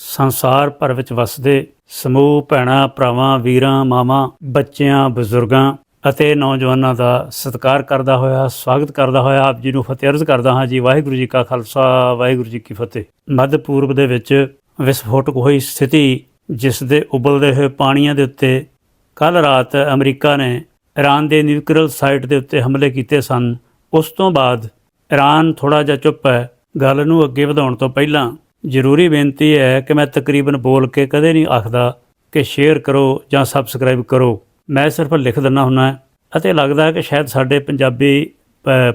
ਸੰਸਾਰ ਭਰ ਵਿੱਚ ਵਸਦੇ ਸਮੂਹ, ਭੈਣਾਂ, ਭਰਾਵਾਂ, ਵੀਰਾਂ, ਮਾਵਾਂ, ਬੱਚਿਆਂ, ਬਜ਼ੁਰਗਾਂ ਅਤੇ ਨੌਜਵਾਨਾਂ ਦਾ ਸਤਿਕਾਰ ਕਰਦਾ ਹੋਇਆ, ਸਵਾਗਤ ਕਰਦਾ ਹੋਇਆ, ਆਪ ਜੀ ਨੂੰ ਫਤਿਹ ਅਰਜ਼ ਕਰਦਾ ਹਾਂ ਜੀ, ਵਾਹਿਗੁਰੂ ਜੀ ਕਾ ਖਾਲਸਾ, ਵਾਹਿਗੁਰੂ ਜੀ ਕੀ ਫਤਿਹ। ਮੱਧ ਪੂਰਬ ਦੇ ਵਿੱਚ ਵਿਸਫੋਟਕ ਹੋਈ ਸਥਿਤੀ, ਜਿਸ ਦੇ ਉਬਲਦੇ ਹੋਏ ਪਾਣੀਆਂ ਦੇ ਉੱਤੇ ਕੱਲ ਰਾਤ ਅਮਰੀਕਾ ਨੇ ਈਰਾਨ ਦੇ ਨਿਊਕਲੀਅਰ ਸਾਈਟ ਦੇ ਉੱਤੇ ਹਮਲੇ ਕੀਤੇ ਸਨ। ਉਸ ਤੋਂ ਬਾਅਦ ਈਰਾਨ ਥੋੜਾ ਜਿਹਾ ਚੁੱਪ ਹੈ। ਗੱਲ ਨੂੰ ਅੱਗੇ ਵਧਾਉਣ ਤੋਂ ਪਹਿਲਾਂ ਜ਼ਰੂਰੀ ਬੇਨਤੀ ਹੈ ਕਿ ਮੈਂ ਤਕਰੀਬਨ ਬੋਲ ਕੇ ਕਦੇ ਨਹੀਂ ਆਖਦਾ ਕਿ ਸ਼ੇਅਰ ਕਰੋ ਜਾਂ ਸਬਸਕ੍ਰਾਈਬ ਕਰੋ। ਮੈਂ ਸਿਰਫ ਲਿਖ ਦਿੰਦਾ ਹੁੰਨਾ ਅਤੇ ਲੱਗਦਾ ਹੈ ਕਿ ਸ਼ਾਇਦ ਸਾਡੇ ਪੰਜਾਬੀ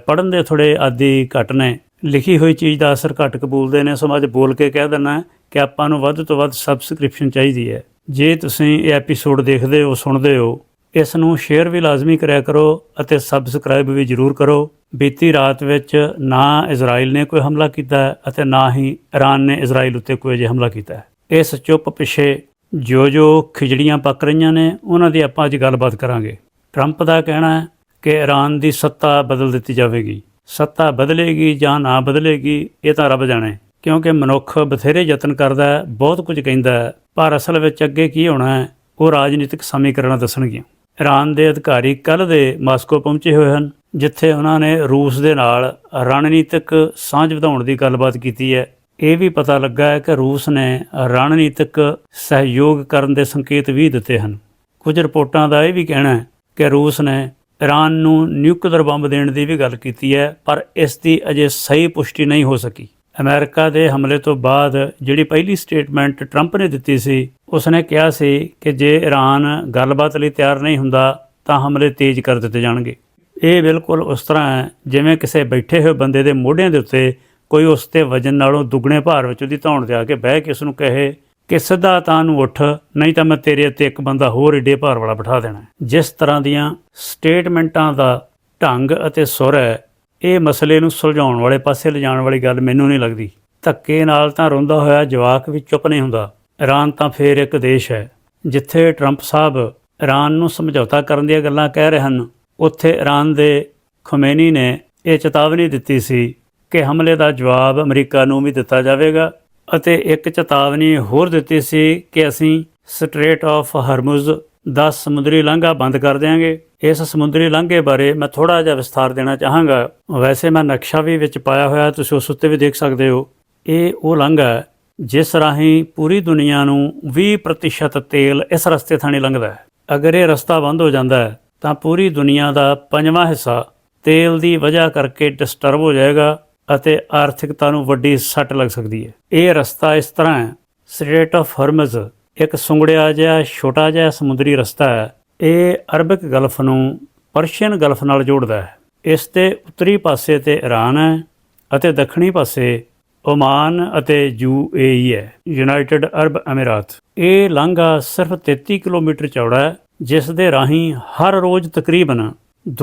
ਪੜਨ ਦੇ ਥੋੜੇ ਆਦੀ ਘੱਟ ਨੇ। ਲਿਖੀ ਹੋਈ ਚੀਜ਼ ਦਾ ਅਸਰ ਘੱਟ ਕਬੂਲਦੇ ਨੇ, ਸੋ ਅੱਜ ਬੋਲ ਕੇ ਕਹਿ ਦਿੰਦਾ ਕਿ ਆਪਾਂ ਨੂੰ ਵੱਧ ਤੋਂ ਵੱਧ ਸਬਸਕ੍ਰਿਪਸ਼ਨ ਚਾਹੀਦੀ ਹੈ। ਜੇ ਤੁਸੀਂ ਇਹ ਐਪੀਸੋਡ ਦੇਖਦੇ ਹੋ, ਸੁਣਦੇ ਹੋ, ਇਸ ਨੂੰ ਸ਼ੇਅਰ ਵੀ ਲਾਜ਼ਮੀ ਕਰਿਆ ਕਰੋ ਅਤੇ ਸਬਸਕ੍ਰਾਈਬ ਵੀ ਜ਼ਰੂਰ ਕਰੋ। ਬੀਤੀ ਰਾਤ ਵਿੱਚ ਨਾ ਇਜ਼ਰਾਈਲ ਨੇ ਕੋਈ ਹਮਲਾ ਕੀਤਾ ਅਤੇ ਨਾ ਹੀ ਈਰਾਨ ਨੇ ਇਜ਼ਰਾਈਲ ਉੱਤੇ ਕੋਈ ਅਜੇ ਹਮਲਾ ਕੀਤਾ। ਹੈ ਇਸ ਚੁੱਪ ਪਿਛੇ ਜੋ ਜੋ ਖਿਜੜੀਆਂ ਪੱਕ ਰਹੀਆਂ ਨੇ, ਉਹਨਾਂ ਦੀ ਆਪਾਂ ਅੱਜ ਗੱਲਬਾਤ ਕਰਾਂਗੇ। ਟਰੰਪ ਦਾ ਕਹਿਣਾ ਹੈ ਕਿ ਈਰਾਨ ਦੀ ਸੱਤਾ ਬਦਲ ਦਿੱਤੀ ਜਾਵੇਗੀ। ਸੱਤਾ ਬਦਲੇਗੀ ਜਾਂ ਨਾ ਬਦਲੇਗੀ, ਇਹ ਤਾਂ ਰੱਬ ਜਾਣੇ। ਕਿਉਂਕਿ ਮਨੁੱਖ ਬਥੇਰੇ ਯਤਨ ਕਰਦਾ ਹੈ, ਬਹੁਤ ਕੁਝ ਕਹਿੰਦਾ ਹੈ, ਪਰ ਅਸਲ ਵਿੱਚ ਅੱਗੇ ਕੀ ਹੋਣਾ ਹੈ, ਉਹ ਰਾਜਨੀਤਿਕ ਸਮੀਕਰਨਾਂ ਦੱਸਣਗੀਆਂ। ਈਰਾਨ ਦੇ ਅਧਿਕਾਰੀ ਕੱਲ ਦੇ ਮਾਸਕੋ ਪਹੁੰਚੇ ਹੋਏ ਹਨ। ਜਿੱਥੇ ਉਹਨਾਂ ਨੇ ਰੂਸ ਦੇ ਨਾਲ ਰਣਨੀਤਿਕ ਸਾਂਝ ਵਧਾਉਣ ਦੀ ਗੱਲਬਾਤ ਕੀਤੀ ਹੈ। ਇਹ ਵੀ ਪਤਾ ਲੱਗਾ ਹੈ ਕਿ ਰੂਸ ਨੇ ਰਣਨੀਤਿਕ ਸਹਿਯੋਗ ਕਰਨ ਦੇ ਸੰਕੇਤ ਵੀ ਦਿੱਤੇ ਹਨ। ਕੁਝ ਰਿਪੋਰਟਾਂ ਦਾ ਇਹ ਵੀ ਕਹਿਣਾ ਹੈ ਕਿ ਰੂਸ ਨੇ ਈਰਾਨ ਨੂੰ ਨਿਊਕਲੀਅਰ ਬੰਬ ਦੇਣ ਦੀ ਵੀ ਗੱਲ ਕੀਤੀ ਹੈ, ਪਰ ਇਸ ਦੀ ਅਜੇ ਸਹੀ ਪੁਸ਼ਟੀ ਨਹੀਂ ਹੋ ਸਕੀ। ਅਮਰੀਕਾ ਦੇ ਹਮਲੇ ਤੋਂ ਬਾਅਦ ਜਿਹੜੀ ਪਹਿਲੀ ਸਟੇਟਮੈਂਟ ਟਰੰਪ ਨੇ ਦਿੱਤੀ ਸੀ, ਉਸਨੇ ਕਿਹਾ ਸੀ ਕਿ ਜੇ ਈਰਾਨ ਗੱਲਬਾਤ ਲਈ ਤਿਆਰ ਨਹੀਂ ਹੁੰਦਾ, ਤਾਂ ਹਮਲੇ ਤੇਜ਼ ਕਰ ਦਿੱਤੇ ਜਾਣਗੇ। ਇਹ ਬਿਲਕੁਲ ਉਸ ਤਰ੍ਹਾਂ ਹੈ, ਜਿਵੇਂ ਕਿਸੇ ਬੈਠੇ ਹੋਏ ਬੰਦੇ ਦੇ ਮੋਢਿਆਂ ਦੇ ਉੱਤੇ ਕੋਈ ਉਸ ਤੇ ਵਜਨ ਨਾਲੋਂ ਦੁੱਗਣੇ ਭਾਰ ਵਿੱਚ ਉਹਦੀ ਧੌਣ ਤੇ ਆ ਕੇ ਬਹਿ ਕੇ ਉਸ ਨੂੰ ਕਹੇ, ਕਿ ਸਿੱਧਾ ਤਾਂ ਨੂੰ ਉੱਠ, ਨਹੀਂ ਤਾਂ ਮੈਂ ਤੇਰੇ ਉੱਤੇ ਇੱਕ ਬੰਦਾ ਹੋਰ ਏਡੇ ਭਾਰ ਵਾਲਾ ਬਿਠਾ ਦੇਣਾ ਜਿਸ ਤਰ੍ਹਾਂ ਦੀਆਂ ਸਟੇਟਮੈਂਟਾਂ ਦਾ ਢੰਗ ਅਤੇ ਸੁਰ ਹੈ, ਇਹ ਮਸਲੇ ਨੂੰ ਸੁਲਝਾਉਣ ਵਾਲੇ ਪਾਸੇ ਲਿਜਾਣ ਵਾਲੀ ਗੱਲ ਮੈਨੂੰ ਨਹੀਂ ਲੱਗਦੀ। ਧੱਕੇ ਨਾਲ ਤਾਂ ਰੋਂਦਾ ਹੋਇਆ ਜਵਾਕ ਵੀ ਚੁੱਪ ਨਹੀਂ ਹੁੰਦਾ। ਈਰਾਨ ਤਾਂ ਫੇਰ ਇੱਕ ਦੇਸ਼ ਹੈ, ਜਿੱਥੇ ਟਰੰਪ ਸਾਹਿਬ ਈਰਾਨ ਨੂੰ ਸਮਝੌਤਾ ਕਰਨ ਦੀਆਂ ਗੱਲਾਂ ਕਹਿ ਰਹੇ ਹਨ। ਉੱਥੇ ਈਰਾਨ ਦੇ ਖਮੇਨੀ ਨੇ ਇਹ ਚੇਤਾਵਨੀ ਦਿੱਤੀ ਸੀ ਕਿ ਹਮਲੇ ਦਾ ਜਵਾਬ ਅਮਰੀਕਾ ਨੂੰ ਵੀ ਦਿੱਤਾ ਜਾਵੇਗਾ ਅਤੇ ਇੱਕ ਚੇਤਾਵਨੀ ਹੋਰ ਦਿੱਤੀ ਸੀ ਕਿ ਅਸੀਂ ਸਟ੍ਰੇਟ ਆਫ ਹਰਮੁਜ਼ ਦਾ ਸਮੁੰਦਰੀ ਲਾਂਘਾ ਬੰਦ ਕਰ ਦੇਵਾਂਗੇ ਇਸ ਸਮੁੰਦਰੀ ਲਾਂਘੇ ਬਾਰੇ ਮੈਂ ਥੋੜਾ ਜਿਹਾ ਵਿਸਥਾਰ ਦੇਣਾ ਚਾਹਾਂਗਾ। ਵੈਸੇ ਮੈਂ ਨਕਸ਼ਾ ਵੀ ਵਿੱਚ ਪਾਇਆ ਹੋਇਆ, ਤੁਸੀਂ ਉਸ ਉੱਤੇ ਵੀ ਦੇਖ ਸਕਦੇ ਹੋ। ਇਹ ਉਹ ਲਾਂਘਾ ਹੈ, ਜਿਸ ਰਾਹੀਂ ਪੂਰੀ ਦੁਨੀਆ ਨੂੰ 20% ਤੇਲ ਇਸ ਰਸਤੇ ਥਾਣੀ ਲੰਘਦਾ ਹੈ। ਅਗਰ ਇਹ ਰਸਤਾ ਬੰਦ ਹੋ ਜਾਂਦਾ ਹੈ ਤਾਂ ਪੂਰੀ ਦੁਨੀਆ ਦਾ ਪੰਜਵਾਂ ਹਿੱਸਾ ਤੇਲ ਦੀ ਵਜ੍ਹਾ ਕਰਕੇ ਡਿਸਟਰਬ ਹੋ ਜਾਏਗਾ ਅਤੇ ਆਰਥਿਕਤਾ ਨੂੰ ਵੱਡੀ ਸੱਟ ਲੱਗ ਸਕਦੀ ਹੈ। ਇਹ ਰਸਤਾ ਇਸ ਤਰ੍ਹਾਂ ਹੈ। ਸਟ੍ਰੇਟ ਆਫ ਹਰਮਜ਼ ਇੱਕ ਸੁੰਗੜਿਆ ਜਿਹਾ, ਛੋਟਾ ਜਿਹਾ ਸਮੁੰਦਰੀ ਰਸਤਾ ਹੈ। ਇਹ ਅਰਬਿਕ ਗਲਫ ਨੂੰ ਪਰਸ਼ੀਅਨ ਗਲਫ ਨਾਲ ਜੋੜਦਾ ਹੈ। ਇਸ ਦੇ ਉੱਤਰੀ ਪਾਸੇ ਤੇ ਈਰਾਨ ਹੈ ਅਤੇ ਦੱਖਣੀ ਪਾਸੇ ਓਮਾਨ ਅਤੇ ਯੂਏਈ ਹੈ। ਯੂਨਾਈਟਿਡ ਅਰਬ ਅਮੀਰਾਤ। ਇਹ ਲਾਂਘਾ ਸਿਰਫ 33 ਕਿਲੋਮੀਟਰ ਚੌੜਾ ਹੈ ਜਿਸ ਦੇ ਰਾਹੀਂ ਹਰ ਰੋਜ਼ ਤਕਰੀਬਨ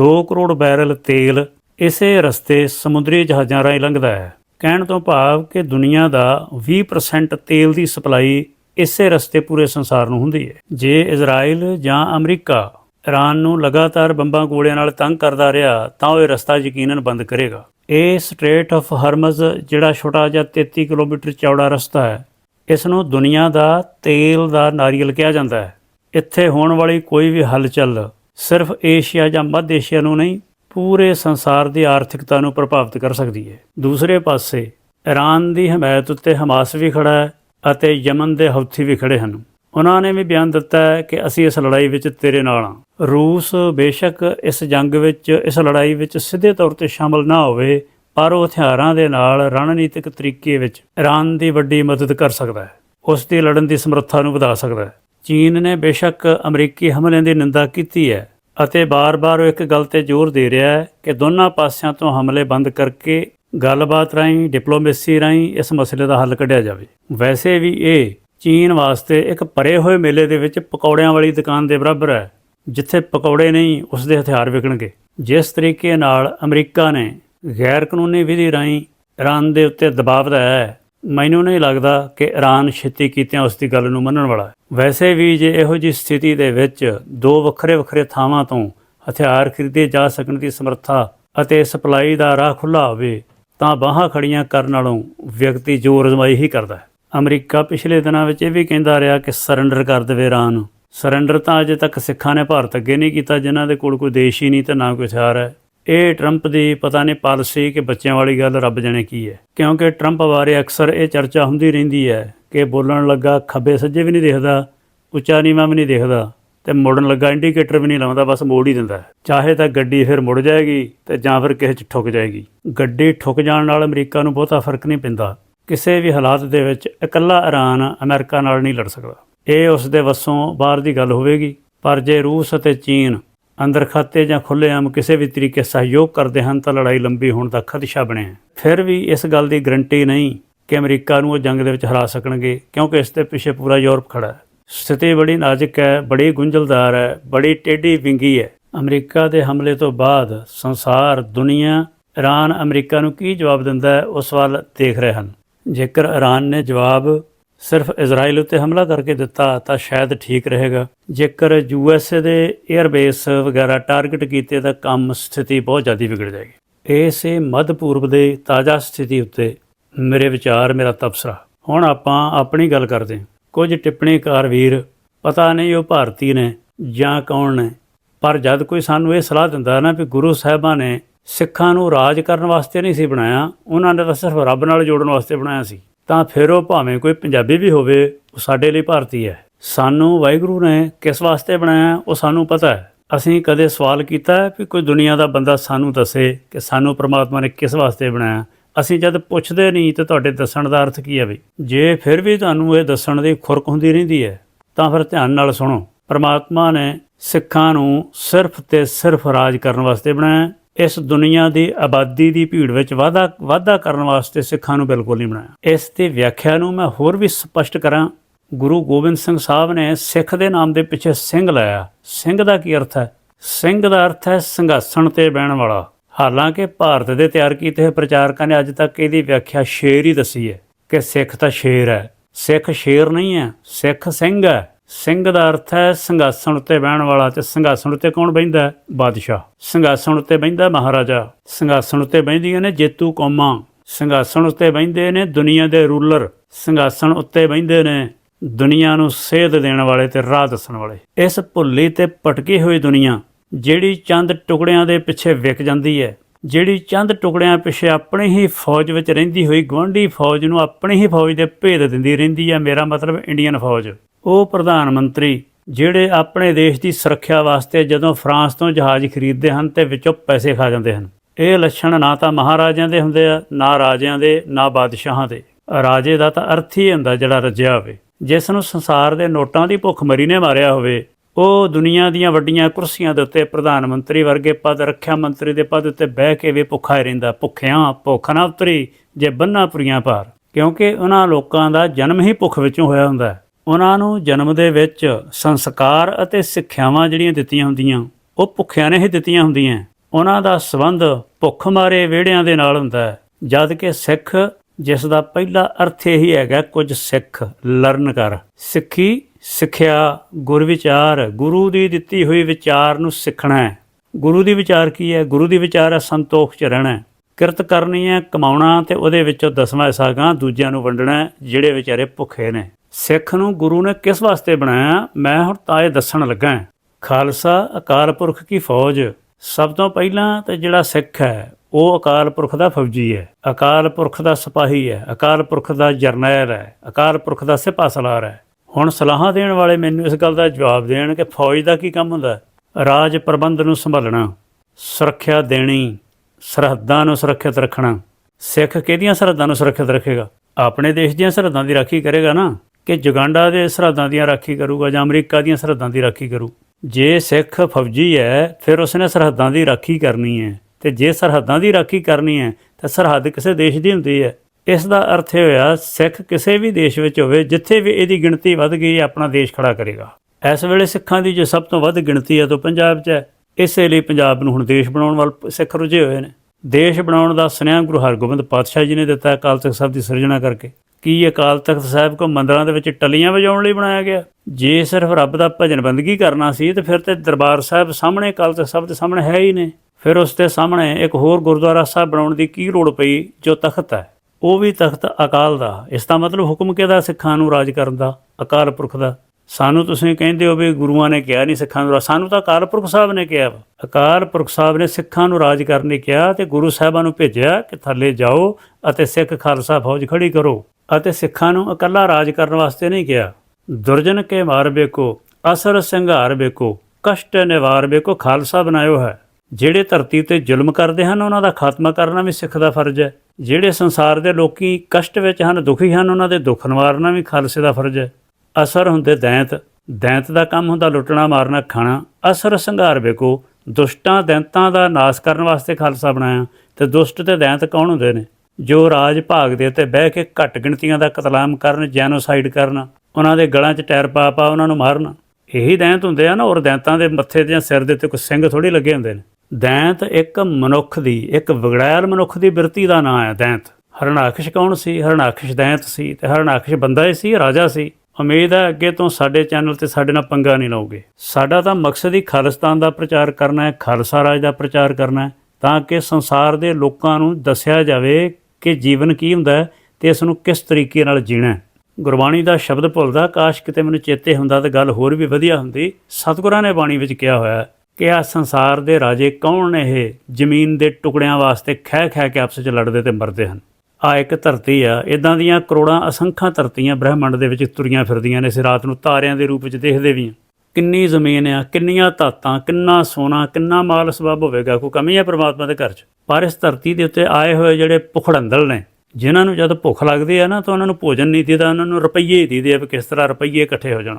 2 ਕਰੋੜ ਬੈਰਲ ਤੇਲ ਇਸੇ ਰਸਤੇ ਸਮੁੰਦਰੀ ਜਹਾਜ਼ਾਂ ਰਾਹੀਂ ਲੰਘਦਾ ਹੈ। ਕਹਿਣ ਤੋਂ ਭਾਵ ਕਿ ਦੁਨੀਆ ਦਾ 20% ਤੇਲ ਦੀ ਸਪਲਾਈ ਇਸੇ ਰਸਤੇ ਪੂਰੇ ਸੰਸਾਰ ਨੂੰ ਹੁੰਦੀ ਹੈ। ਜੇ ਇਜ਼ਰਾਈਲ ਜਾਂ ਅਮਰੀਕਾ ਇਰਾਨ ਨੂੰ ਲਗਾਤਾਰ ਬੰਬਾਂ ਗੋਲਿਆਂ ਨਾਲ ਤੰਗ ਕਰਦਾ ਰਿਹਾ, ਤਾਂ ਉਹ ਇਹ ਰਸਤਾ ਯਕੀਨਨ ਬੰਦ ਕਰੇਗਾ। ਇਹ ਸਟ੍ਰੇਟ ਆਫ ਹਰਮਜ਼ ਜਿਹੜਾ ਛੋਟਾ ਜਿਹਾ 33 ਕਿਲੋਮੀਟਰ ਚੌੜਾ ਰਸਤਾ ਹੈ, ਇਸ ਨੂੰ ਦੁਨੀਆ ਦਾ ਤੇਲ ਦਾ ਨਾਰੀਅਲ ਕਿਹਾ ਜਾਂਦਾ ਹੈ। ਇੱਥੇ ਹੋਣ ਵਾਲੀ ਕੋਈ ਵੀ ਹਲਚਲ ਸਿਰਫ ਏਸ਼ੀਆ ਜਾਂ ਮੱਧ ਏਸ਼ੀਆ ਨੂੰ ਨਹੀਂ, ਪੂਰੇ ਸੰਸਾਰ ਦੀ ਆਰਥਿਕਤਾ ਨੂੰ ਪ੍ਰਭਾਵਿਤ ਕਰ ਸਕਦੀ ਹੈ। ਦੂਸਰੇ ਪਾਸੇ ਈਰਾਨ ਦੀ ਹਮਾਇਤ ਉੱਤੇ ਹਮਾਸ ਵੀ ਖੜਾ ਹੈ ਅਤੇ ਯਮਨ ਦੇ ਹੌਥੀ ਵੀ ਖੜੇ ਹਨ। ਉਹਨਾਂ ਨੇ ਵੀ ਬਿਆਨ ਦਿੱਤਾ ਹੈ ਕਿ ਅਸੀਂ ਇਸ ਲੜਾਈ ਵਿੱਚ ਤੇਰੇ ਨਾਲ ਹਾਂ। ਰੂਸ ਬੇਸ਼ੱਕ ਇਸ ਜੰਗ ਵਿੱਚ, ਇਸ ਲੜਾਈ ਵਿੱਚ ਸਿੱਧੇ ਤੌਰ ਤੇ ਸ਼ਾਮਲ ਨਾ ਹੋਵੇ, ਪਰ ਉਹ ਹਥਿਆਰਾਂ ਦੇ ਨਾਲ ਰਣਨੀਤਿਕ ਤਰੀਕੇ ਵਿੱਚ ਈਰਾਨ ਦੀ ਵੱਡੀ ਮਦਦ ਕਰ ਸਕਦਾ ਹੈ। ਉਸ ਦੀ ਲੜਨ ਦੀ ਸਮਰੱਥਾ ਨੂੰ ਵਧਾ ਸਕਦਾ ਹੈ। ਚੀਨ ਨੇ ਬੇਸ਼ੱਕ ਅਮਰੀਕੀ ਹਮਲਿਆਂ ਦੀ ਨਿੰਦਾ ਕੀਤੀ ਹੈ ਅਤੇ ਬਾਰ-ਬਾਰ ਉਹ ਇੱਕ ਗੱਲ ਤੇ ਜ਼ੋਰ ਦੇ ਰਿਹਾ ਹੈ ਕਿ ਦੋਨਾਂ ਪਾਸਿਆਂ ਤੋਂ ਹਮਲੇ ਬੰਦ ਕਰਕੇ ਗੱਲਬਾਤ ਰਾਹੀਂ, ਡਿਪਲੋਮੇਸੀ ਰਾਹੀਂ ਇਸ ਮਸਲੇ ਦਾ ਹੱਲ ਕੱਢਿਆ ਜਾਵੇ। ਵੈਸੇ ਵੀ ਇਹ ਚੀਨ ਵਾਸਤੇ ਇੱਕ ਭਰੇ ਹੋਏ ਮੇਲੇ ਦੇ ਵਿੱਚ ਪਕੌੜਿਆਂ ਵਾਲੀ ਦੁਕਾਨ ਦੇ ਬਰਾਬਰ ਹੈ, ਜਿੱਥੇ ਪਕੌੜੇ ਨਹੀਂ, ਉਸ ਦੇ ਹਥਿਆਰ ਵਿਕਣਗੇ। ਜਿਸ ਤਰੀਕੇ ਨਾਲ ਅਮਰੀਕਾ ਨੇ ਗੈਰ ਕਾਨੂੰਨੀ ਵਿਧੀ ਰਾਹੀਂ ਇਰਾਨ ਦੇ ਉੱਤੇ ਦਬਾਅ ਵਧਾਇਆ ਹੈ ਮੈਨੂੰ ਨਹੀਂ ਲੱਗਦਾ ਕਿ ਈਰਾਨ ਛੇਤੀ ਕੀਤਿਆਂ ਉਸ ਦੀ ਗੱਲ ਨੂੰ ਮੰਨਣ ਵਾਲਾ ਹੈ। ਵੈਸੇ ਵੀ ਜੇ ਇਹੋ ਜੀ ਸਥਿਤੀ ਦੇ ਵਿੱਚ ਦੋ ਵੱਖਰੇ ਵੱਖਰੇ ਥਾਵਾਂ ਤੋਂ ਹਥਿਆਰ ਖਰੀਦੇ ਜਾ ਸਕਣ ਦੀ ਸਮਰੱਥਾ ਅਤੇ ਸਪਲਾਈ ਦਾ ਰਾਹ ਖੁੱਲਾ ਹੋਵੇ, ਤਾਂ ਬਾਹਾਂ ਖੜੀਆਂ ਕਰਨ ਨਾਲੋਂ ਵਿਅਕਤੀ ਜ਼ੋਰ ਅਜ਼ਮਾਈ ਹੀ ਕਰਦਾ ਹੈ। ਅਮਰੀਕਾ ਪਿਛਲੇ ਦਿਨਾਂ ਵਿੱਚ ਇਹ ਵੀ ਕਹਿੰਦਾ ਰਿਹਾ ਕਿ ਸਰੈਂਡਰ ਕਰ ਦੇਵੇ ਇਰਾਨ। ਨੂੰ ਸਰੈਂਡਰ ਤਾਂ ਅਜੇ ਤੱਕ ਸਿੱਖਾਂ ਨੇ ਭਾਰਤ ਅੱਗੇ ਨਹੀਂ ਕੀਤਾ, ਜਿਨ੍ਹਾਂ ਦੇ ਕੋਲ ਕੋਈ ਦੇਸ਼ ਹੀ ਨਹੀਂ ਤੇ ਨਾ ਕੋਈ ਹਥਿਆਰ ਹੈ। ਇਹ ਟਰੰਪ ਦੀ ਪਤਾ ਨਹੀਂ ਪਾਲਿਸੀ ਕਿ ਬੱਚਿਆਂ ਵਾਲੀ ਗੱਲ ਰੱਬ ਜਾਣੇ ਕੀ ਹੈ। ਕਿਉਂਕਿ ਟਰੰਪ ਬਾਰੇ ਅਕਸਰ ਇਹ ਚਰਚਾ ਹੁੰਦੀ ਰਹਿੰਦੀ ਹੈ ਕਿ ਬੋਲਣ ਲੱਗਾ ਖੱਬੇ ਸੱਜੇ ਵੀ ਨਹੀਂ ਦੇਖਦਾ, ਉੱਚਾ ਨੀਵਾਂ ਵੀ ਨਹੀਂ ਦੇਖਦਾ ਤੇ ਮੁੜਨ ਲੱਗਾ ਇੰਡੀਕੇਟਰ ਵੀ ਨਹੀਂ ਲਾਉਂਦਾ, ਬਸ ਮੋੜ ਹੀ ਦਿੰਦਾ ਚਾਹੇ ਤਾਂ ਗੱਡੀ ਫਿਰ ਮੁੜ ਜਾਏਗੀ ਤੇ ਜਾਂ ਫਿਰ ਕਿਸੇ 'ਚ ਠੁੱਕ ਜਾਏਗੀ। ਗੱਡੀ ਠੁੱਕ ਜਾਣ ਨਾਲ ਅਮਰੀਕਾ ਨੂੰ ਬਹੁਤਾ ਫ਼ਰਕ ਨਹੀਂ ਪੈਂਦਾ। ਕਿਸੇ ਵੀ ਹਾਲਾਤ ਦੇ ਵਿੱਚ ਇਕੱਲਾ ਇਰਾਨ ਅਮਰੀਕਾ ਨਾਲ ਨਹੀਂ ਲੜ ਸਕਦਾ। ਇਹ ਉਸ ਦੇ ਵੱਸੋਂ ਬਾਹਰ ਦੀ ਗੱਲ ਹੋਵੇਗੀ, ਪਰ ਜੇ ਰੂਸ ਅਤੇ ਚੀਨ ਅੰਦਰ ਖਾਤੇ ਜਾਂ ਖੁੱਲ੍ਹੇਆਮ ਕਿਸੇ ਵੀ ਤਰੀਕੇ ਸਹਿਯੋਗ ਕਰਦੇ ਹਨ ਤਾਂ ਲੜਾਈ ਲੰਬੀ ਹੋਣ ਦਾ ਖਦਸ਼ਾ ਬਣਿਆ ਹੈ। ਫਿਰ ਵੀ ਇਸ ਗੱਲ ਦੀ ਗਰੰਟੀ ਨਹੀਂ ਕਿ ਅਮਰੀਕਾ ਨੂੰ ਉਹ ਜੰਗ ਦੇ ਵਿੱਚ ਹਰਾ ਸਕਣਗੇ, ਕਿਉਂਕਿ ਇਸ ਦੇ ਪਿੱਛੇ ਪੂਰਾ ਯੂਰਪ ਖੜਾ ਹੈ। ਸਥਿਤੀ ਬੜੀ ਨਾਜ਼ੁਕ ਹੈ, ਬੜੀ ਗੁੰਝਲਦਾਰ ਹੈ, ਬੜੀ ਟੇਢੀ ਵਿੰਗੀ ਹੈ। ਅਮਰੀਕਾ ਦੇ ਹਮਲੇ ਤੋਂ ਬਾਅਦ ਸੰਸਾਰ, ਦੁਨੀਆ ਈਰਾਨ ਅਮਰੀਕਾ ਨੂੰ ਕੀ ਜਵਾਬ ਦਿੰਦਾ ਹੈ, ਉਸ ਵੱਲ ਦੇਖ ਰਹੇ ਹਨ। ਜੇਕਰ ਈਰਾਨ ਨੇ ਜਵਾਬ ਸਿਰਫ ਇਜ਼ਰਾਈਲ ਉੱਤੇ ਹਮਲਾ ਕਰਕੇ ਦਿੱਤਾ ਤਾਂ ਸ਼ਾਇਦ ਠੀਕ ਰਹੇਗਾ। ਜੇਕਰ ਯੂਐਸਏ ਦੇ 에ਅਰਬੇਸ ਵਗੈਰਾ ਟਾਰਗੇਟ ਕੀਤੇ ਤਾਂ ਕੰਮ ਸਥਿਤੀ ਬਹੁਤ ਜ਼ਿਆਦਾ ਵਿਗੜ ਜਾਏਗੀ। ਇਸੇ ਮੱਧ ਪੂਰਬ ਦੇ ਤਾਜ਼ਾ ਸਥਿਤੀ ਉੱਤੇ ਮੇਰੇ ਵਿਚਾਰ, ਮੇਰਾ ਤਬਸਰਾ। ਹੁਣ ਆਪਾਂ ਆਪਣੀ ਗੱਲ ਕਰਦੇ ਹਾਂ। ਕੁਝ ਟਿੱਪਣੀਕਾਰ ਵੀਰ, ਪਤਾ ਨਹੀਂ ਉਹ ਭਾਰਤੀ ਨੇ ਜਾਂ ਕੌਣ ਨੇ, ਪਰ ਜਦ ਕੋਈ ਸਾਨੂੰ ਇਹ ਸਲਾਹ ਦਿੰਦਾ ਨਾ ਵੀ ਗੁਰੂ ਸਾਹਿਬਾਂ ਨੇ ਸਿੱਖਾਂ ਨੂੰ ਰਾਜ ਕਰਨ ਵਾਸਤੇ ਨਹੀਂ ਸੀ ਬਣਾਇਆ, ਉਹਨਾਂ ਨੇ ਤਾਂ ਸਿਰਫ ਰੱਬ ਨਾਲ ਜੋੜਨ ਵਾਸਤੇ ਬਣਾਇਆ ਸੀ। ਤਾਂ ਫਿਰ ਉਹ ਭਾਵੇਂ ਕੋਈ ਪੰਜਾਬੀ ਵੀ ਹੋਵੇ, ਉਹ ਸਾਡੇ ਲਈ ਭਾਰਤੀ ਹੈ। ਸਾਨੂੰ ਵਾਹਿਗੁਰੂ ਨੇ ਕਿਸ ਵਾਸਤੇ ਬਣਾਇਆ, ਉਹ ਸਾਨੂੰ ਪਤਾ ਹੈ। ਅਸੀਂ ਕਦੇ ਸਵਾਲ ਕੀਤਾ ਹੈ ਵੀ ਕੋਈ ਦੁਨੀਆ ਦਾ ਬੰਦਾ ਸਾਨੂੰ ਦੱਸੇ ਕਿ ਸਾਨੂੰ ਪ੍ਰਮਾਤਮਾ ਨੇ ਕਿਸ ਵਾਸਤੇ ਬਣਾਇਆ। ਅਸੀਂ ਜਦ ਪੁੱਛਦੇ ਨਹੀਂ ਤੇ ਤੁਹਾਡੇ ਦੱਸਣ ਦਾ ਅਰਥ ਕੀ ਹੈ ਬਈ? ਜੇ ਫਿਰ ਵੀ ਤੁਹਾਨੂੰ ਇਹ ਦੱਸਣ ਦੀ ਖੁਰਕ ਹੁੰਦੀ ਰਹਿੰਦੀ ਹੈ, ਤਾਂ ਫਿਰ ਧਿਆਨ ਨਾਲ ਸੁਣੋ। ਪ੍ਰਮਾਤਮਾ ਨੇ ਸਿੱਖਾਂ ਨੂੰ ਸਿਰਫ ਤੇ ਸਿਰਫ ਰਾਜ ਕਰਨ ਵਾਸਤੇ ਬਣਾਇਆ। ਇਸ ਦੁਨੀਆ ਦੀ ਆਬਾਦੀ ਦੀ ਭੀੜ ਵਿੱਚ ਵਾਧਾ ਵਾਧਾ ਕਰਨ ਵਾਸਤੇ ਸਿੱਖਾਂ ਨੂੰ ਬਿਲਕੁਲ ਨਹੀਂ ਬਣਾਇਆ। ਇਸ ਦੀ ਵਿਆਖਿਆ ਨੂੰ ਮੈਂ ਹੋਰ ਵੀ ਸਪਸ਼ਟ ਕਰਾਂ। ਗੁਰੂ ਗੋਬਿੰਦ ਸਿੰਘ ਸਾਹਿਬ ਨੇ ਸਿੱਖ ਦੇ ਨਾਮ ਦੇ ਪਿੱਛੇ ਸਿੰਘ ਲਾਇਆ। ਸਿੰਘ ਦਾ ਕੀ ਅਰਥ ਹੈ? ਸਿੰਘ ਦਾ ਅਰਥ ਹੈ ਸੰਘਾਸਣ ਤੇ ਬਹਿਣ ਵਾਲਾ। ਹਾਲਾਂਕਿ ਭਾਰਤ ਦੇ ਤਿਆਰ ਕੀਤੇ ਹੋਏ ਪ੍ਰਚਾਰਕਾਂ ਨੇ ਅੱਜ ਤੱਕ ਇਹਦੀ ਵਿਆਖਿਆ ਸ਼ੇਰ ਹੀ ਦੱਸੀ ਹੈ ਕਿ ਸਿੱਖ ਤਾਂ ਸ਼ੇਰ ਹੈ। ਸਿੱਖ ਸ਼ੇਰ ਨਹੀਂ ਹੈ, ਸਿੱਖ ਸਿੰਘ ਹੈ। ਸਿੰਘ ਦਾ ਅਰਥ ਹੈ ਸਿੰਘਾਸਣ ਉੱਤੇ ਬਹਿਣ ਵਾਲਾ ਤੇ ਸਿੰਘਾਸਣ ਉੱਤੇ ਕੌਣ ਬਹਿੰਦਾ ਹੈ? ਬਾਦਸ਼ਾਹ। ਸਿੰਘਾਸਣ ਉੱਤੇ ਬਹਿੰਦਾ ਮਹਾਰਾਜਾ। ਸਿੰਘਾਸਣ ਉੱਤੇ ਬਹਿੰਦੀਆਂ ਨੇ ਜੇਤੂ ਕੌਮਾਂ। ਸਿੰਘਾਸਣ ਉੱਤੇ ਬਹਿੰਦੇ ਨੇ ਦੁਨੀਆ ਦੇ ਰੂਲਰ। ਸਿੰਘਾਸਣ ਉੱਤੇ ਬਹਿੰਦੇ ਨੇ ਦੁਨੀਆ ਨੂੰ ਸੇਧ ਦੇਣ ਵਾਲੇ ਤੇ ਰਾਹ ਦੱਸਣ ਵਾਲੇ। ਇਸ ਭੁੱਲੀ ਤੇ ਭਟਕੀ ਹੋਈ ਦੁਨੀਆ, ਜਿਹੜੀ ਚੰਦ ਟੁਕੜਿਆਂ ਦੇ ਪਿੱਛੇ ਵਿਕ ਜਾਂਦੀ ਹੈ, ਜਿਹੜੀ ਚੰਦ ਟੁਕੜਿਆਂ ਪਿੱਛੇ ਆਪਣੀ ਹੀ ਫੌਜ ਵਿੱਚ ਰਹਿੰਦੀ ਹੋਈ ਗਵਾਂਢੀ ਫੌਜ ਨੂੰ ਆਪਣੀ ਹੀ ਫੌਜ ਦੇ ਭੇਦ ਦਿੰਦੀ ਰਹਿੰਦੀ ਹੈ, ਮੇਰਾ ਮਤਲਬ ਇੰਡੀਅਨ ਫੌਜ। ਉਹ ਪ੍ਰਧਾਨ ਮੰਤਰੀ ਜਿਹੜੇ ਆਪਣੇ ਦੇਸ਼ ਦੀ ਸੁਰੱਖਿਆ ਵਾਸਤੇ ਜਦੋਂ ਫਰਾਂਸ ਤੋਂ ਜਹਾਜ਼ ਖਰੀਦਦੇ ਹਨ ਤੇ ਵਿੱਚੋਂ ਪੈਸੇ ਖਾ ਜਾਂਦੇ ਹਨ। ਇਹ ਲੱਛਣ ਨਾ ਤਾਂ ਮਹਾਰਾਜਿਆਂ ਦੇ ਹੁੰਦੇ ਆ, ਨਾ ਰਾਜਿਆਂ ਦੇ, ਨਾ ਬਾਦਸ਼ਾਹਾਂ ਦੇ। ਰਾਜੇ ਦਾ ਤਾਂ ਅਰਥ ਹੀ ਹੁੰਦਾ ਜਿਹੜਾ ਰੱਜਿਆ ਹੋਵੇ। ਜਿਸ ਨੂੰ ਸੰਸਾਰ ਦੇ ਨੋਟਾਂ ਦੀ ਭੁੱਖ ਮਰੀ ਨੇ ਮਾਰਿਆ ਹੋਵੇ, ਉਹ ਦੁਨੀਆ ਦੀਆਂ ਵੱਡੀਆਂ ਕੁਰਸੀਆਂ ਦੇ ਉੱਤੇ ਪ੍ਰਧਾਨ ਮੰਤਰੀ ਵਰਗੇ ਪਦ, ਰੱਖਿਆ ਮੰਤਰੀ ਦੇ ਪਦ ਉੱਤੇ ਬਹਿ ਕੇ ਵੀ ਭੁੱਖਾ ਹੀ ਰਹਿੰਦਾ। ਭੁੱਖਿਆਂ ਭੁੱਖ ਨਾ ਉਤਰੀ, ਜੇ ਬੰਨਾ ਪੁਰੀਆਂ ਭਾਰ। ਕਿਉਂਕਿ ਉਹਨਾਂ ਲੋਕਾਂ ਦਾ ਜਨਮ ਹੀ ਭੁੱਖ ਵਿੱਚੋਂ ਹੋਇਆ ਹੁੰਦਾ ਹੈ। ਉਹਨਾਂ ਨੂੰ ਜਨਮ ਦੇ ਵਿੱਚ ਸੰਸਕਾਰ ਅਤੇ ਸਿੱਖਿਆਵਾਂ ਜਿਹੜੀਆਂ ਦਿੱਤੀਆਂ ਹੁੰਦੀਆਂ, ਉਹ ਭੁੱਖਿਆਂ ਨੇ ਹੀ ਦਿੱਤੀਆਂ ਹੁੰਦੀਆਂ। ਉਹਨਾਂ ਦਾ ਸਬੰਧ ਭੁੱਖ ਮਾਰੇ ਵਿਹੜਿਆਂ ਦੇ ਨਾਲ ਹੁੰਦਾ ਹੈ, ਜਦ ਕਿ ਸਿੱਖ, ਜਿਸ ਦਾ ਪਹਿਲਾ ਅਰਥ ਇਹੀ ਹੈਗਾ, ਕੁਝ ਸਿੱਖ, ਲਰਨ ਕਰ। ਸਿੱਖੀ, ਸਿੱਖਿਆ ਗੁਰ ਵਿਚਾਰ ਗੁਰੂ ਦੀ ਦਿੱਤੀ ਹੋਈ ਵਿਚਾਰ ਨੂੰ ਸਿੱਖਣਾ ਹੈ। ਗੁਰੂ ਦੀ ਵਿਚਾਰ ਕੀ ਹੈ? ਗੁਰੂ ਦੀ ਵਿਚਾਰ ਹੈ ਸੰਤੋਖ ਚ ਰਹਿਣਾ ਹੈ। ਕਿਰਤ ਕਰਨੀ ਹੈ, ਕਮਾਉਣਾ ਤੇ ਉਹਦੇ ਵਿੱਚੋਂ ਦਸਵਾਂ ਹਿੱਸਾ ਗਾਂ ਦੂਜਿਆਂ ਨੂੰ ਵੰਡਣਾ ਜਿਹੜੇ ਵਿਚਾਰੇ ਭੁੱਖੇ ਨੇ। ਸਿੱਖ ਨੂੰ ਗੁਰੂ ਨੇ ਕਿਸ ਵਾਸਤੇ ਬਣਾਇਆ? ਮੈਂ ਹੁਣ ਤਾਂ ਇਹ ਦੱਸਣ ਲੱਗਾ ਖਾਲਸਾ ਅਕਾਲ ਪੁਰਖ ਕੀ ਫੌਜ? ਸਭ ਤੋਂ ਪਹਿਲਾਂ ਤੇ ਜਿਹੜਾ ਸਿੱਖ ਹੈ, ਉਹ ਅਕਾਲ ਪੁਰਖ ਦਾ ਫੌਜੀ ਹੈ। ਅਕਾਲ ਪੁਰਖ ਦਾ ਸਿਪਾਹੀ ਹੈ, ਅਕਾਲ ਪੁਰਖ ਦਾ ਜਰਨੈਲ ਹੈ, ਅਕਾਲ ਪੁਰਖ ਦਾ ਸਿਪਾਸਲਾਰ ਹੈ। ਹੁਣ ਸਲਾਹਾਂ ਦੇਣ ਵਾਲੇ ਮੈਨੂੰ ਇਸ ਗੱਲ ਦਾ ਜਵਾਬ ਦੇਣ ਕਿ ਫੌਜ ਦਾ ਕੀ ਕੰਮ ਹੁੰਦਾ? ਰਾਜ ਪ੍ਰਬੰਧ ਨੂੰ ਸੰਭਾਲਣਾ, ਸੁਰੱਖਿਆ ਦੇਣੀ, ਸਰਹੱਦਾਂ ਨੂੰ ਸੁਰੱਖਿਅਤ ਰੱਖਣਾ। ਸਿੱਖ ਕਿਹਦੀਆਂ ਸਰਹੱਦਾਂ ਨੂੰ ਸੁਰੱਖਿਅਤ ਰੱਖੇਗਾ? ਆਪਣੇ ਦੇਸ਼ ਦੀਆਂ ਸਰਹੱਦਾਂ ਦੀ ਰਾਖੀ ਕਰੇਗਾ ਨਾ। ਕਿ ਜੁਗਾਂਡਾ ਦੇ ਸਰਹੱਦਾਂ ਦੀਆਂ ਰਾਖੀ ਕਰੂਗਾ ਜਾਂ ਅਮਰੀਕਾ ਦੀਆਂ ਸਰਹੱਦਾਂ ਦੀ ਰਾਖੀ ਕਰੂ। ਜੇ ਸਿੱਖ ਫੌਜੀ ਹੈ, ਫਿਰ ਉਸਨੇ ਸਰਹੱਦਾਂ ਦੀ ਰਾਖੀ ਕਰਨੀ ਹੈ। ਤੇ ਜੇ ਸਰਹੱਦਾਂ ਦੀ ਰਾਖੀ ਕਰਨੀ ਹੈ, ਤਾਂ ਸਰਹੱਦ ਕਿਸੇ ਦੇਸ਼ ਦੀ ਹੁੰਦੀ ਹੈ। ਇਸ ਦਾ ਅਰਥ ਇਹ ਹੋਇਆ, ਸਿੱਖ ਕਿਸੇ ਵੀ ਦੇਸ਼ ਵਿੱਚ ਹੋਵੇ, ਜਿੱਥੇ ਵੀ ਇਹਦੀ ਗਿਣਤੀ ਵੱਧ ਗਈ ਆਪਣਾ ਦੇਸ਼ ਖੜਾ ਕਰੇਗਾ। ਇਸ ਵੇਲੇ ਸਿੱਖਾਂ ਦੀ ਜੋ ਸਭ ਤੋਂ ਵੱਧ ਗਿਣਤੀ ਹੈ ਤਾਂ ਪੰਜਾਬ 'ਚ ਹੈ। ਇਸੇ ਲਈ ਪੰਜਾਬ ਨੂੰ ਹੁਣ ਦੇਸ਼ ਬਣਾਉਣ ਵੱਲ ਸਿੱਖ ਰੁਝੇ ਹੋਏ ਨੇ। ਦੇਸ਼ ਬਣਾਉਣ ਦਾ ਸੁਨੇਹਾ ਗੁਰੂ ਹਰਗੋਬਿੰਦ ਪਾਤਸ਼ਾਹ ਜੀ ਨੇ ਦਿੱਤਾ ਅਕਾਲ ਤਖਤ ਸਾਹਿਬ ਦੀ ਸਿਰਜਣਾ ਕਰਕੇ। ਕੀ ਅਕਾਲ ਤਖਤ ਸਾਹਿਬ ਕੋ ਮੰਦਰਾਂ ਦੇ ਵਿੱਚ ਟੱਲੀਆਂ ਵਜਾਉਣ ਲਈ ਬਣਾਇਆ ਗਿਆ? ਜੇ ਸਿਰਫ ਰੱਬ ਦਾ ਭਜਨ ਬੰਦਗੀ ਕਰਨਾ ਸੀ, ਤੇ ਫਿਰ ਤੇ ਦਰਬਾਰ ਸਾਹਿਬ ਸਾਹਮਣੇ, ਅਕਾਲ ਤਖਤ ਸਾਹਿਬ ਦੇ ਸਾਹਮਣੇ ਹੈ ਹੀ ਨੇ ਫਿਰ ਉਸ ਦੇ ਸਾਹਮਣੇ ਇੱਕ ਹੋਰ ਗੁਰਦੁਆਰਾ ਸਾਹਿਬ ਬਣਾਉਣ ਦੀ ਕੀ ਲੋੜ ਪਈ, ਜੋ ਤਖਤ ਹੈ? ਉਹ ਵੀ ਤਖਤ ਅਕਾਲ ਦਾ। ਇਸ ਦਾ ਮਤਲਬ ਹੁਕਮ ਕਿਹਦਾ ਸਿੱਖਾਂ ਨੂੰ ਰਾਜ ਕਰਨ ਦਾ? ਅਕਾਲ ਪੁਰਖ ਦਾ। ਸਾਨੂੰ ਤੁਸੀਂ ਕਹਿੰਦੇ ਹੋ ਵੀ ਗੁਰੂਆਂ ਨੇ ਕਿਹਾ ਨਹੀਂ ਸਿੱਖਾਂ ਨੂੰ ਰਾਜ- ਸਾਨੂੰ ਤਾਂ ਅਕਾਲ ਪੁਰਖ ਸਾਹਿਬ ਨੇ ਕਿਹਾ ਵਾ। ਅਕਾਲ ਪੁਰਖ ਸਾਹਿਬ ਨੇ ਸਿੱਖਾਂ ਨੂੰ ਰਾਜ ਕਰਨ ਲਈ ਕਿਹਾ, ਤੇ ਗੁਰੂ ਸਾਹਿਬਾਂ ਨੂੰ ਭੇਜਿਆ ਕਿ ਥੱਲੇ ਜਾਓ ਅਤੇ ਸਿੱਖ ਖਾਲਸਾ ਫੌਜ ਖੜੀ ਕਰੋ। ਅਤੇ ਸਿੱਖਾਂ ਨੂੰ ਇਕੱਲਾ ਰਾਜ ਕਰਨ ਵਾਸਤੇ ਨਹੀਂ ਕਿਹਾ। ਦੁਰਜਨ ਕੇ ਮਾਰ ਬੇਕੋ, ਅਸਰ ਸੰਘਾਰ ਬੇਕੋ, ਕਸ਼ਟ ਨਿਵਾਰ ਬੇਕੋ, ਖਾਲਸਾ ਬਣਾਇਓ ਹੈ। ਜਿਹੜੇ ਧਰਤੀ ਤੇ ਜ਼ੁਲਮ ਕਰਦੇ ਹਨ, ਉਹਨਾਂ ਦਾ ਖਾਤਮਾ ਕਰਨਾ ਵੀ ਸਿੱਖ ਦਾ ਫਰਜ਼ ਹੈ। ਜਿਹੜੇ ਸੰਸਾਰ ਦੇ ਲੋਕੀ ਕਸ਼ਟ ਵਿੱਚ ਹਨ, ਦੁਖੀ ਹਨ, ਉਹਨਾਂ ਦੇ ਦੁੱਖ ਨਿਵਾਰਨਾ ਵੀ ਖਾਲਸੇ ਦਾ ਫਰਜ਼ ਹੈ। ਅਸਰ ਹੁੰਦੇ ਦੈਂਤ ਦੈਂਤ ਦਾ ਕੰਮ ਹੁੰਦਾ ਲੁੱਟਣਾ, ਮਾਰਨਾ, ਖਾਣਾ। ਅਸਰ ਸੰਘਾਰ ਵੇਖੋ ਦੁਸ਼ਟਾਂ ਦੈਂਤਾਂ ਦਾ ਨਾਸ ਕਰਨ ਵਾਸਤੇ ਖਾਲਸਾ ਬਣਾਇਆ। ਤੇ ਦੁਸ਼ਟ ਤੇ ਦੈਂਤ ਕੌਣ ਹੁੰਦੇ ਨੇ? ਜੋ ਰਾਜ ਭਾਗ ਦੇ ਉੱਤੇ ਬਹਿ ਕੇ ਘੱਟ ਗਿਣਤੀਆਂ ਦਾ ਕਤਲਾਮ ਕਰਨ, ਜੈਨੋਸਾਈਡ ਕਰਨ, ਉਹਨਾਂ ਦੇ ਗਲਾਂ 'ਚ ਟਾਇਰ ਪਾ ਪਾ ਉਹਨਾਂ ਨੂੰ ਮਾਰਨ, ਇਹੀ ਦੈਂਤ ਹੁੰਦੇ ਆ ਨਾ, ਔਰ ਦੈਂਤਾਂ ਦੇ ਮੱਥੇ ਤੇ ਜਾਂ ਸਿਰ ਦੇ ਉੱਤੇ ਕੋਈ ਸਿੰਘ ਥੋੜੀ ਲੱਗੇ ਹੁੰਦੇ ਨੇ। ਦੈਂਤ ਇੱਕ ਮਨੁੱਖ ਦੀ, ਇੱਕ ਵਿਗੜਾਇਲ ਮਨੁੱਖ ਦੀ ਬਿਰਤੀ ਦਾ ਨਾਂ ਹੈ ਦੈਂਤ। ਹਰਨਾਕਸ਼ ਕੌਣ ਸੀ? ਹਰਨਾਕਸ਼ ਦੈਂਤ ਸੀ ਤੇ ਹਰਨਾਕਸ਼ ਬੰਦਾ ਹੀ ਸੀ, ਰਾਜਾ ਸੀ। ਉਮੀਦ ਹੈ ਅੱਗੇ ਤੋਂ ਸਾਡੇ ਚੈਨਲ ਤੇ ਸਾਡੇ ਨਾਲ ਪੰਗਾ ਨਹੀਂ ਲਓਗੇ। ਸਾਡਾ ਤਾਂ ਮਕਸਦ ਹੀ ਖਾਲਿਸਤਾਨ ਦਾ ਪ੍ਰਚਾਰ ਕਰਨਾ ਹੈ, ਖਾਲਸਾ ਰਾਜ ਦਾ ਪ੍ਰਚਾਰ ਕਰਨਾ ਹੈ, ਤਾਂ ਕਿ ਸੰਸਾਰ ਦੇ ਲੋਕਾਂ ਨੂੰ ਦੱਸਿਆ ਜਾਵੇ ਕਿ ਜੀਵਨ ਕੀ ਹੁੰਦਾ ਹੈ ਤੇ ਇਸ ਨੂੰ ਕਿਸ ਤਰੀਕੇ ਨਾਲ ਜੀਣਾ ਗੁਰਬਾਣੀ ਦਾ ਸ਼ਬਦ ਭੁੱਲਦਾ, ਕਾਸ਼ ਕਿਤੇ ਮੈਨੂੰ ਚੇਤੇ ਹੁੰਦਾ ਤਾਂ ਗੱਲ ਹੋਰ ਵੀ ਵਧੀਆ ਹੁੰਦੀ। ਸਤਿਗੁਰਾਂ ਨੇ ਬਾਣੀ ਵਿੱਚ ਕਿਹਾ ਹੋਇਆ ਕਿ ਆ ਸੰਸਾਰ ਦੇ ਰਾਜੇ ਕੌਣ ਨੇ ਇਹ? ਜ਼ਮੀਨ ਦੇ ਟੁਕੜਿਆਂ ਵਾਸਤੇ ਖਹਿ ਖਹਿ ਕੇ ਆਪਸ ਵਿੱਚ ਲੜਦੇ ਤੇ ਮਰਦੇ ਹਨ। ਆ ਇੱਕ ਧਰਤੀ ਆ ਇਦਾਂ ਦੀਆਂ ਕਰੋੜਾਂ ਅਸੰਖਾਂ ਧਰਤੀਆਂ ਬ੍ਰਹਿਮੰਡ ਦੇ ਵਿੱਚ ਤੁਰੀਆਂ ਫਿਰਦੀਆਂ ਨੇ, ਅਸੀਂ ਰਾਤ ਨੂੰ ਤਾਰਿਆਂ ਦੇ ਰੂਪ ਵਿੱਚ ਦੇਖਦੇ ਵੀ ਹਾਂ। ਕਿੰਨੀ ਜ਼ਮੀਨ ਆ, ਕਿੰਨੀਆਂ ਧਾਤਾਂ ਕਿੰਨਾ ਸੋਨਾ, ਕਿੰਨਾ ਮਾਲ ਸਬਬ ਹੋਵੇਗਾ, ਕੋਈ ਕਮੀ ਹੈ ਪ੍ਰਮਾਤਮਾ ਦੇ ਘਰ 'ਚ? ਪਰ ਇਸ ਧਰਤੀ ਦੇ ਉੱਤੇ ਆਏ ਹੋਏ ਜਿਹੜੇ ਭੁਖੜੰਦਲ ਨੇ, ਜਿਨ੍ਹਾਂ ਨੂੰ ਜਦ ਭੁੱਖ ਲੱਗਦੀ ਆ ਨਾ, ਤਾਂ ਉਹਨਾਂ ਨੂੰ ਭੋਜਨ ਨਹੀਂ ਦਿੰਦਾ, ਉਹਨਾਂ ਨੂੰ ਰੁਪਈਏ ਦਿੰਦੇ ਆ ਵੀ ਕਿਸ ਤਰ੍ਹਾਂ ਰੁਪਈਏ ਇਕੱਠੇ ਹੋ ਜਾਣ।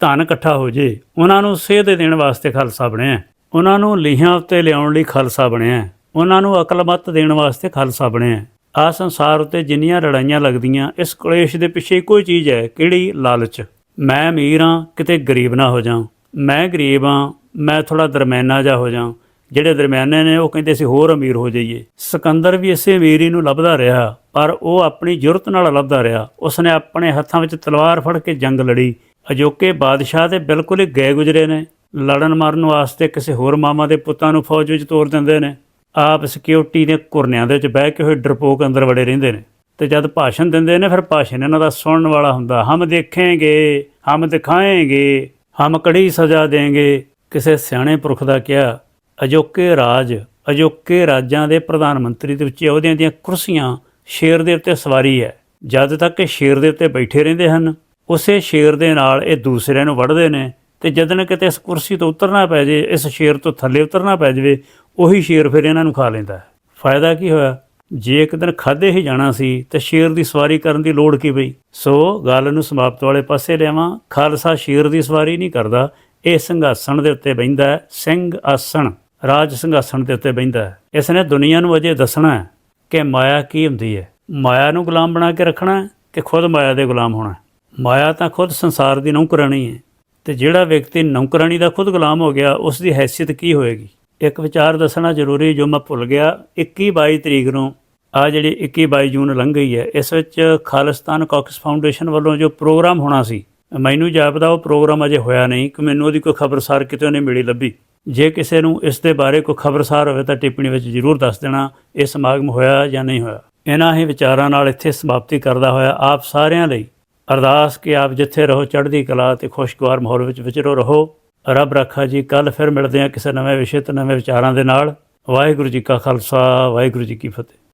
ਧਨ ਇਕੱਠਾ ਹੋ ਜੇ, ਉਹਨਾਂ ਨੂੰ ਸੇਧ ਦੇਣ ਵਾਸਤੇ ਖਾਲਸਾ ਬਣਿਆ ਉਹਨਾਂ ਨੂੰ ਲੀਹਾਂ ਉੱਤੇ ਲਿਆਉਣ ਲਈ ਖਾਲਸਾ ਬਣਿਆ ਉਹਨਾਂ ਨੂੰ ਅਕਲਮਤ ਦੇਣ ਵਾਸਤੇ ਖਾਲਸਾ ਬਣਿਆ ਆ ਸੰਸਾਰ ਉੱਤੇ ਜਿੰਨੀਆਂ ਲੜਾਈਆਂ ਲੱਗਦੀਆਂ, ਇਸ ਕਲੇਸ਼ ਦੇ ਪਿੱਛੇ ਇੱਕੋ ਹੀ ਚੀਜ਼ ਹੈ, ਕਿਹੜੀ? ਲਾਲਚ। ਮੈਂ ਅਮੀਰ ਹਾਂ, ਕਿਤੇ ਗਰੀਬ ਨਾ ਹੋ ਜਾਵਾਂ। ਮੈਂ ਗਰੀਬ ਹਾਂ, ਮੈਂ ਥੋੜਾ ਦਰਮਿਆਨਾ ਜਾ ਹੋ ਜਾਵਾਂ। ਜਿਹੜੇ ਦਰਮਿਆਨੇ ਨੇ, ਉਹ ਕਹਿੰਦੇ ਸੀ ਹੋਰ ਅਮੀਰ ਹੋ ਜਾਈਏ। ਸਿਕੰਦਰ ਵੀ ਇਸੇ ਅਮੀਰੀ ਨੂੰ ਲੱਭਦਾ ਰਿਹਾ, ਪਰ ਉਹ ਆਪਣੀ ਜੁਰਤ ਨਾਲ ਲੱਭਦਾ ਰਿਹਾ। ਉਸਨੇ ਆਪਣੇ ਹੱਥਾਂ ਵਿੱਚ ਤਲਵਾਰ ਫੜ ਕੇ ਜੰਗ ਲੜੀ। ਅਜੋਕੇ ਬਾਦਸ਼ਾਹ ਤੇ ਬਿਲਕੁਲ ਹੀ ਗਏ ਗੁਜਰੇ ਨੇ। ਲੜਨ ਮਾਰਨ ਵਾਸਤੇ ਕਿਸੇ ਹੋਰ ਮਾਮਾ ਦੇ ਪੁੱਤਾਂ ਨੂੰ ਫੌਜ ਵਿੱਚ ਤੋਰ ਦਿੰਦੇ ਨੇ। ਆਪ ਸਿਕਿਉਰਿਟੀ ਦੇ ਕੁਰਨਿਆਂ ਦੇ ਵਿੱਚ ਬਹਿ ਕੇ ਹੋਏ ਡਰਪੋਕ ਅੰਦਰ ਵੜੇ ਰਹਿੰਦੇ ਨੇ। ਤੇ ਜਦ ਭਾਸ਼ਣ ਦਿੰਦੇ ਨੇ, ਫਿਰ ਭਾਸ਼ਣ ਇਹਨਾਂ ਦਾ ਸੁਣਨ ਵਾਲਾ ਹੁੰਦਾ। ਹਮ ਦੇਖਾਂਗੇ, ਹਮ ਦਿਖਾਏਂਗੇ, ਹਮ ਕੜੀ ਸਜ਼ਾ ਦੇਂਗੇ। ਕਿਸੇ ਸਿਆਣੇ ਪੁਰਖ ਦਾ ਕਿਹਾ ਅਜੋਕੇ ਰਾਜ, ਅਜੋਕੇ ਰਾਜਾਂ ਦੇ ਪ੍ਰਧਾਨ ਮੰਤਰੀ ਦੇ ਵਿੱਚ ਅਹੁਦਿਆਂ ਦੀਆਂ ਕੁਰਸੀਆਂ ਸ਼ੇਰ ਦੇ ਉੱਤੇ ਸਵਾਰੀ ਹੈ। ਜਦ ਤੱਕ ਇਹ ਸ਼ੇਰ ਦੇ ਉੱਤੇ ਬੈਠੇ ਰਹਿੰਦੇ ਹਨ, ਉਸੇ ਸ਼ੇਰ ਦੇ ਨਾਲ ਇਹ ਦੂਸਰਿਆਂ ਨੂੰ ਵੜਦੇ ਨੇ ਤੇ ਜਦੋਂ ਕਿਤੇ ਇਸ ਕੁਰਸੀ ਤੋਂ ਉਤਰਨਾ ਪੈ ਜੇ, ਇਸ ਸ਼ੇਰ ਤੋਂ ਥੱਲੇ ਉਤਰਨਾ ਪੈ ਜਾਵੇ, ਉਹੀ ਸ਼ੇਰ ਫਿਰ ਇਹਨਾਂ ਨੂੰ ਖਾ ਲੈਂਦਾ ਹੈ। ਫਾਇਦਾ ਕੀ ਹੋਇਆ? ਜੇ ਇੱਕ ਦਿਨ ਖਾਦੇ ਹੀ ਜਾਣਾ ਸੀ, ਤੇ ਸ਼ੇਰ ਦੀ ਸਵਾਰੀ ਕਰਨ ਦੀ ਲੋੜ ਕੀ ਪਈ? ਸੋ ਗੱਲ ਨੂੰ ਸਮਾਪਤ ਵਾਲੇ ਪਾਸੇ ਲਿਆਵਾਂ। ਖਾਲਸਾ ਸ਼ੇਰ ਦੀ ਸਵਾਰੀ ਨਹੀਂ ਕਰਦਾ, ਇਹ ਸਿੰਘਾਸਣ ਦੇ ਉੱਤੇ ਬੈੰਦਾ ਸਿੰਘ ਆਸਣ। ਰਾਜ ਸਿੰਘਾਸਣ ਦੇ ਉੱਤੇ ਬੈੰਦਾ ਹੈ। ਇਸ ਨੇ ਦੁਨੀਆ ਨੂੰ ਅਜੇ ਦੱਸਣਾ ਹੈ ਕਿ ਮਾਇਆ ਕੀ ਹੁੰਦੀ ਹੈ। ਮਾਇਆ ਨੂੰ ਗੁਲਾਮ ਬਣਾ ਕੇ ਰੱਖਣਾ ਹੈ ਕਿ ਖੁਦ ਮਾਇਆ ਦੇ ਗੁਲਾਮ ਹੋਣਾ ਮਾਇਆ ਤਾਂ ਖੁਦ ਸੰਸਾਰ ਦੀ ਨੌਕਰਾਣੀ ਹੈ ਤੇ ਜਿਹੜਾ ਵਿਅਕਤੀ ਨੌਕਰਾਣੀ ਦਾ ਖੁਦ ਗੁਲਾਮ ਹੋ ਗਿਆ, ਉਸ ਦੀ ਹੈਸੀਅਤ ਕੀ ਹੋਏਗੀ? ਇੱਕ ਵਿਚਾਰ ਦੱਸਣਾ ਜ਼ਰੂਰੀ ਜੋ ਮੈਂ ਭੁੱਲ ਗਿਆ। 21 22 ਤਰੀਕ ਨੂੰ ਆ ਜਿਹੜੀ 21 22 ਜੂਨ ਲੰਘ ਗਈ ਹੈ, ਇਸ ਵਿੱਚ ਖਾਲਿਸਤਾਨ ਕਾਕਸ ਫਾਊਂਡੇਸ਼ਨ ਵੱਲੋਂ ਜੋ ਪ੍ਰੋਗਰਾਮ ਹੋਣਾ ਸੀ, ਮੈਨੂੰ ਜਾਪਦਾ ਉਹ ਪ੍ਰੋਗਰਾਮ ਅਜੇ ਹੋਇਆ ਨਹੀਂ, ਕਿ ਮੈਨੂੰ ਉਹਦੀ ਕੋਈ ਖਬਰਸਾਰ ਕਿਤੇ ਨਹੀਂ ਮਿਲੀ ਲੱਭੀ। ਜੇ ਕਿਸੇ ਨੂੰ ਇਸ ਦੇ ਬਾਰੇ ਕੋਈ ਖਬਰਸਾਰ ਹੋਵੇ ਤਾਂ ਟਿੱਪਣੀ ਵਿੱਚ ਜ਼ਰੂਰ ਦੱਸ ਦੇਣਾ, ਇਹ ਸਮਾਗਮ ਹੋਇਆ ਜਾਂ ਨਹੀਂ ਹੋਇਆ। ਇਹਨਾਂ ਹੀ ਵਿਚਾਰਾਂ ਨਾਲ ਇੱਥੇ ਸਮਾਪਤੀ ਕਰਦਾ ਹੋਇਆ ਆਪ ਸਾਰਿਆਂ ਲਈ। ਅਰਦਾਸ ਕਿ ਆਪ ਜਿੱਥੇ ਰਹੋ, ਚੜ੍ਹਦੀ ਕਲਾ ਤੇ ਖੁਸ਼ਗਵਾਰ ਮਾਹੌਲ ਵਿੱਚ ਵਿਚਰੋ ਰਹੋ। ਰੱਬ ਰੱਖਾ ਜੀ, ਕੱਲ ਫਿਰ ਮਿਲਦੇ ਹਾਂ ਕਿਸੇ ਨਵੇਂ ਵਿਸ਼ੇ ਤੇ ਨਵੇਂ ਵਿਚਾਰਾਂ ਦੇ ਨਾਲ। ਵਾਹਿਗੁਰੂ ਜੀ ਕਾ ਖਾਲਸਾ, ਵਾਹਿਗੁਰੂ ਜੀ ਕੀ ਫਤਿਹ।